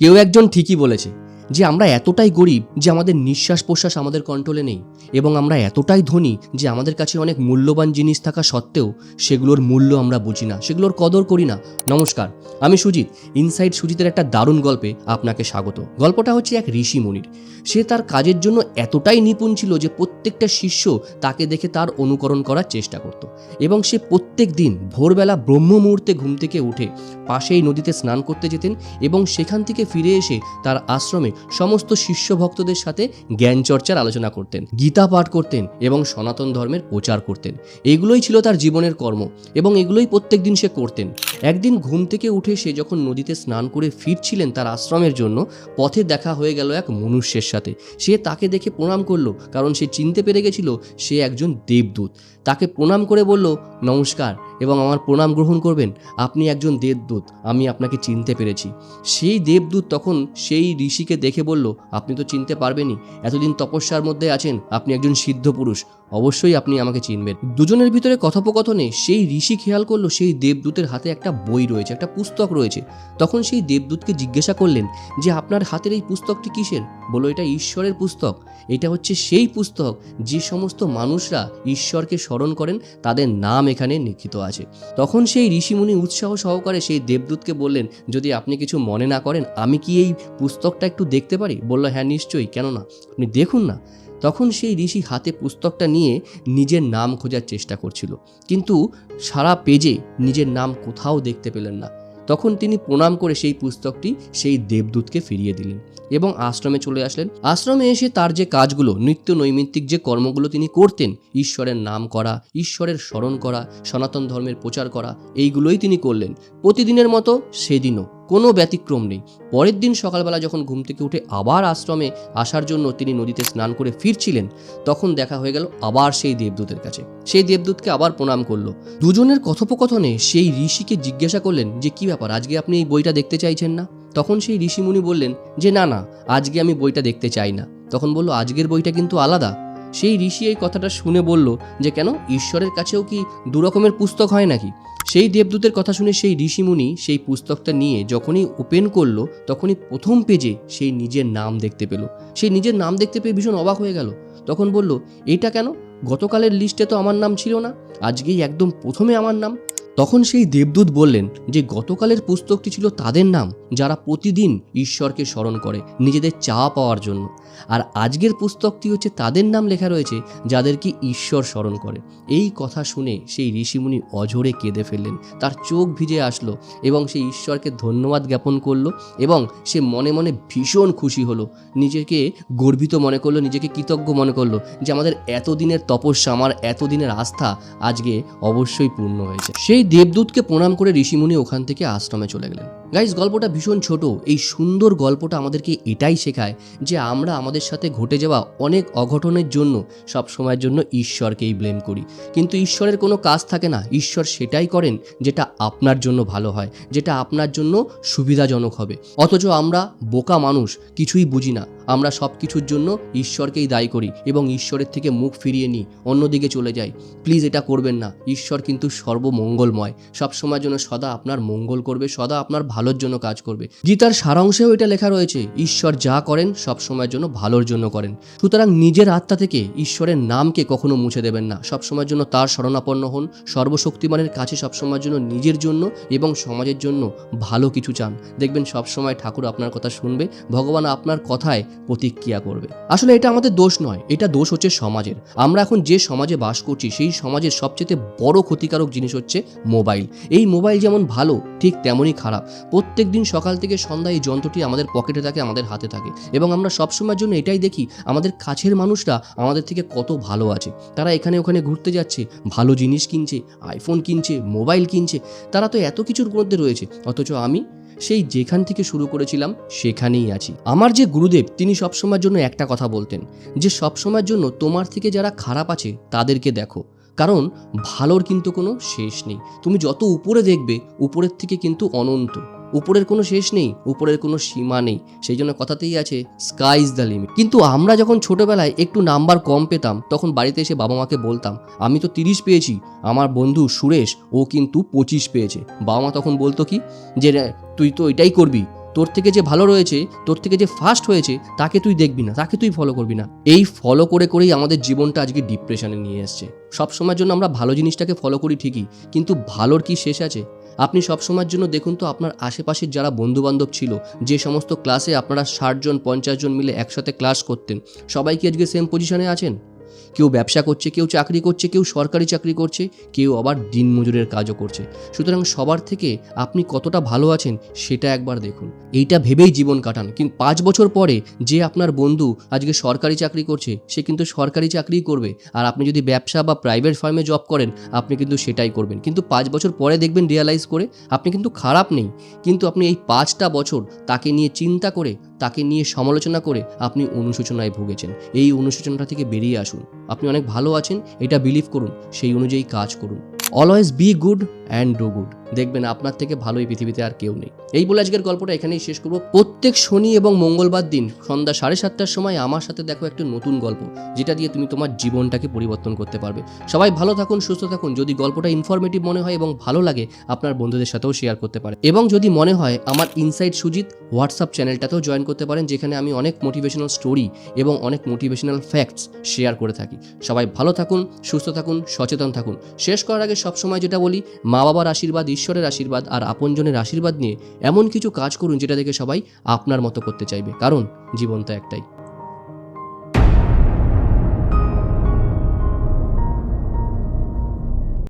কেউ একজন ঠিকই বলেছে যে আমরা এতটাই গরিব যে আমাদের নিঃশ্বাস প্রশ্বাস আমাদের কন্ট্রোলে নেই এবং আমরা এতটাই ধনী যে আমাদের কাছে অনেক মূল্যবান জিনিস থাকা সত্ত্বেও সেগুলোর মূল্য আমরা বুঝি না, সেগুলোর কদর করি না। নমস্কার। আমি সুজিত ইনসাইড সুজিতের একটা দারুণ গল্পে আপনাকে স্বাগত। গল্পটা হচ্ছে এক ঋষি মুনির। সে তার কাজের জন্য এতটাই নিপুণ ছিল যে প্রত্যেকটা শিষ্য তাকে দেখে তার অনুকরণ করার চেষ্টা করত। এবং সে প্রত্যেক দিন ভোরবেলা ব্রহ্ম মুহূর্তে ঘুম থেকে উঠে পাশেই নদীতে স্নান করতে যেতেন এবং সেখান থেকে ফিরে এসে তার আশ্রমে সমস্ত শিষ্য ভক্তদের সাথে জ্ঞান চর্চার আলোচনা করতেন, গীতা পাঠ করতেন এবং সনাতন ধর্মের প্রচার করতেন। এগুলোই ছিল তার জীবনের কর্ম এবং এগুলোই প্রত্যেক দিন সে করতেন। একদিন ঘুম থেকে উঠে সে যখন নদীতে স্নান করে ফিরছিলেন তার আশ্রমের জন্য, পথে দেখা হয়ে গেল এক মনুষ্যের সাথে। সে তাকে দেখে প্রণাম করল, কারণ সে চিনতে পেরে গেছিল সে একজন দেবদূত। তাকে প্রণাম করে বলল, নমস্কার এবং আমার প্রণাম গ্রহণ করবেন। আপনি একজন দেবদূত, আমি আপনাকে চিনতে পেরেছি। সেই দেবদূত তখন সেই ঋষিকে দেখে বলল, আপনি তো চিনতে পারবেনই। এতদিন তপস্যার মধ্যে আছেন, আপনি একজন সিদ্ধ পুরুষ। অবশ্যই আপনি আমাকে চিনবেন। দুজনের ভিতরে কথোপকথনে সেই ঋষি খেয়াল করল, সেই দেবদূতের হাতে একটা বই রয়েছে, একটা পুস্তক রয়েছে। তখন সেই দেবদূতকে জিজ্ঞাসা করলেন যে, আপনার হাতের এই পুস্তকটি কিসের? বলো, এটা ঈশ্বরের পুস্তক। এটা হচ্ছে সেই পুস্তক যে সমস্ত মানুষরা ঈশ্বরকে স্মরণ করেন, তাদের নাম এখানে লিখিত আছে। তখন সেই ঋষিমুনি উৎসাহ সহকারে সেই দেবদূতকে বললেন, যদি আপনি কিছু মনে না করেন, আমি কি এই পুস্তকটা একটু দেখতে পারি? বলল হ্যাঁ নিশ্চয়ই কেন না আপনি দেখুন না। তখন সেই ঋষি হাতে পুস্তকটা নিয়ে নিজের নাম খোঁজার চেষ্টা করছিল। কিন্তু সারা পেজে নিজের নাম কোথাও দেখতে পেলেন না। তখন তিনি প্রণাম করে সেই পুস্তকটি সেই দেবদূতকে ফিরিয়ে দিলেন এবং আশ্রমে চলে আসলেন। আশ্রমে এসে তার যে কাজগুলো, নিত্য নৈমিত্তিক যে কর্মগুলো তিনি করতেন, ঈশ্বরের নাম করা, ঈশ্বরের স্মরণ করা, সনাতন ধর্মের প্রচার করা, এইগুলোই তিনি করলেন। প্রতিদিনের মতো সেদিনও। কোনো ব্যতিক্রম নেই। পরের দিন সকালবেলা যখন ঘুম থেকে উঠে আবার আশ্রমে আসার জন্য তিনি নদীতে স্নান করে ফিরছিলেন, তখন দেখা হয়ে গেল আবার সেই দেবদূতের কাছে। সেই দেবদূতকে আবার প্রণাম করল। দুজনের কথোপকথনে সেই ঋষিকে জিজ্ঞাসা করলেন যে, কি ব্যাপার, আজকে আপনি এই বইটা দেখতে চাইছেন না? তখন সেই ঋষিমুনি বললেন যে, না না, আজকে আমি বইটা দেখতে চাই না। তখন বলল, আজকের বইটা কিন্তু আলাদা। সেই ঋষি এই কথাটা শুনে বলল যে, কেন? ঈশ্বরের কাছেও কি দুরকমের পুস্তক হয় নাকি? সেই দেবদূতের কথা শুনে সেই ঋষিমুনি সেই পুস্তকটা নিয়ে যখনই ওপেন করল, তখনই প্রথম পেজে সেই নিজের নাম দেখতে পেল। সেই নিজের নাম দেখতে পেয়ে ভীষণ অবাক হয়ে গেল। তখন বলল, এটা কেন? গতকালের লিস্টে তো আমার নাম ছিল না। আজকেই একদম প্রথমে আমার নাম। তখন সেই দেবদূত বললেন যে, গতকালের পুস্তকটি ছিল তাদের নাম, যারা প্রতিদিন ঈশ্বরকে স্মরণ করে, নিজেদের চাওয়া পাওয়ার জন্য। আর আজকের পুস্তকটি হচ্ছে তাদের নাম লেখা রয়েছে যাদেরকে ঈশ্বর স্মরণ করে। এই কথা শুনে সেই ঋষিমুনি অঝরে কেঁদে ফেললেন। তার চোখ ভিজে আসলো এবং সেই ঈশ্বরকে ধন্যবাদ জ্ঞাপন করল এবং সে মনে মনে ভীষণ খুশি হলো। নিজেকে গর্বিত মনে করল, নিজেকে কৃতজ্ঞ মনে করল যে, আমাদের এতদিনের তপস্যা, আমার এতদিনের আস্থা আজকে অবশ্যই পূর্ণ হয়েছে। সেই দেবদূতকে প্রণাম করে ঋষিমুনি ওখান থেকে আশ্রমে চলে গেলেন। গাইজ গল্পটা ভীষণ ছোট। এই সুন্দর গল্পটা আমাদেরকে এটাই শেখায় যে আমরা আমাদের সাথে ঘটে যাওয়া অনেক অঘটনের জন্য সব সময়ের জন্য ঈশ্বরকেই ব্লেম করি। কিন্তু ঈশ্বরের কোনো কাজ থাকে না। ঈশ্বর সেটাই করেন যেটা আপনার জন্য ভালো হয়, যেটা আপনার জন্য সুবিধাজনক হবে। অথচ আমরা বোকা মানুষ, কিছুই বুঝি না। আমরা সব কিছুর জন্য ঈশ্বরকেই দায়ী করি এবং ঈশ্বরের থেকে মুখ ফিরিয়ে নিই, অন্যদিকে চলে যাই। প্লিজ এটা করবেন না। ঈশ্বর কিন্তু সর্বমঙ্গলময়। সবসময়ের জন্য সদা আপনার মঙ্গল করবে, সদা আপনার ভালোর জন্য কাজ করবে। গীতার সারাংশেও এটা লেখা রয়েছে, ঈশ্বর যা করেন সবসময়ের জন্য ভালোর জন্য করেন। সুতরাং নিজের আত্মা থেকে ঈশ্বরের নামকে কখনো মুছে দেবেন না। সবসময়ের জন্য তার শরণাপন্ন হন, সর্বশক্তিমানের কাছে সবসময়ের জন্য নিজের জন্য এবং সমাজের জন্য ভালো কিছু চান। দেখবেন সবসময় ঠাকুর আপনার কথা শুনবে, ভগবান আপনার কথায় প্রতিক্রিয়া করবে। আসলে এটা আমাদের দোষ নয়, এটা দোষ হচ্ছে সমাজের। আমরা এখন যে সমাজে বাস করছি, সেই সমাজের সবচেয়ে বড় ক্ষতিকারক জিনিস হচ্ছে মোবাইল। এই মোবাইল যেমন ভালো, ঠিক তেমনই খারাপ। প্রত্যেক দিন সকাল থেকে সন্ধ্যা এই যন্ত্রটি আমাদের পকেটে থাকে, আমাদের হাতে থাকে। এবং আমরা সবসময়ের জন্য এটাই দেখি, আমাদের কাছের মানুষরা আমাদের থেকে কত ভালো আছে। তারা এখানে ওখানে ঘুরতে যাচ্ছে, ভালো জিনিস কিনছে আইফোন কিনছে মোবাইল কিনছে। তারা তো এত কিছুর মধ্যে রয়েছে। অথচ আমি সেই যেখান থেকে শুরু করেছিলাম, সেখানেই আছি। আমার যে গুরুদেব, তিনি সবসময়ের জন্য একটা কথা বলতেন, যে সবসময়ের জন্য তোমার থেকে যারা খারাপ আছে, তাদেরকে দেখো। কারণ ভালোর কিন্তু কোনো শেষ নেই। তুমি যত উপরে দেখবে, উপরের থেকে কিন্তু অনন্ত। উপরের কোনো শেষ নেই উপরের কোনো সীমা নেই। সেই জন্য কথাতেই আছে স্কাই ইজ দ্য লিমিট কিন্তু আমরা যখন ছোটবেলায় একটু নাম্বার কম পেতাম তখন বাড়িতে এসে বাবা মাকে বলতাম আমি তো তিরিশ পেয়েছি আমার বন্ধু সুরেশ ও কিন্তু পঁচিশ পেয়েছে। বাবা মা তখন বলতো কি যে "রে, তুই তো এটাই করবি তোর থেকে যে ভালো রয়েছে তোর থেকে যে ফার্স্ট হয়েছে তাকে তুই দেখবি না তাকে তুই ফলো করবি না। এই ফলো করে করেই আমাদের জীবনটা আজকে ডিপ্রেশনে নিয়ে এসছে। সবসময়ের জন্য আমরা ভালো জিনিসটাকে ফলো করি ঠিকই কিন্তু ভালোর কি শেষ আছে? আপনি সবসময়ের জন্য দেখুন তো আপনার আশেপাশের যারা বন্ধুবান্ধব ছিল, যে সমস্ত ক্লাসে আপনারা ষাটজন পঞ্চাশ জন মিলে একসাথে ক্লাস করতেন, সবাই কি আজকে সেম পজিশনে আছেন? কেউ ব্যবসা করছে, কেউ চাকরি করছে, কেউ সরকারি চাকরি করছে, কেউ আবার দিনমজুরের কাজও করছে। সুতরাং সবার থেকে আপনি কতটা ভালো আছেন সেটা একবার দেখুন। এইটা ভেবেই জীবন কাটান। কিন্তু পাঁচ বছর পরে যে আপনার বন্ধু আজকে সরকারি চাকরি করছে, সে কিন্তু সরকারি চাকরিই করবে। আর আপনি যদি ব্যবসা বা প্রাইভেট ফার্মে জব করেন, আপনি কিন্তু সেটাই করবেন। কিন্তু পাঁচ বছর পরে দেখবেন রিয়ালাইজ করে, আপনি কিন্তু খারাপ নেই। কিন্তু আপনি এই পাঁচটা বছর তাকে নিয়ে চিন্তা করে তাকে নিয়ে সমালোচনা করে আপনি অনুশোচনায় ভুগেছেন। এই অনুশোচনাটা থেকে বেরিয়ে আসুন। আপনি অনেক ভালো আছেন, এটা বিলিভ করুন, সেই অনুযায়ী কাজ করুন। Always be good and do good দেখবেন আপনার থেকে ভালো এই পৃথিবীতে আর কেউ নেই। এই বলে আজকের গল্পটা এখানেই শেষ করব। প্রত্যেক শনি এবং মঙ্গলবার দিন সন্ধ্যা সাড়ে সাতটার সময় আমার সাথে দেখো একটা নতুন গল্প, যেটা দিয়ে তুমি তোমার জীবনটাকে পরিবর্তন করতে পারবে। সবাই ভালো থাকুন, সুস্থ থাকুন। যদি গল্পটা ইনফরমেটিভ মনে হয় এবং ভালো লাগে, আপনার বন্ধুদের সাথেও শেয়ার করতে পারে এবং যদি মনে হয় আমার ইনসাইট সুজিত হোয়াটসঅ্যাপ চ্যানেলটাতেও জয়েন করতে পারেন, যেখানে আমি অনেক মোটিভেশনাল স্টোরি এবং অনেক মোটিভেশনাল ফ্যাক্টস শেয়ার করে থাকি। সবাই ভালো থাকুন, সুস্থ থাকুন, সচেতন থাকুন। শেষ করার আগে সবসময় যেটা বলি মা বাবার আশীর্বাদ ঈশ্বরের আশীর্বাদ আর আপনজনের আশীর্বাদ নিয়ে এমন কিছু কাজ করুন যেটা দেখে সবাই আপনার মতো করতে চাইবে। কারণ জীবন তো একটাই।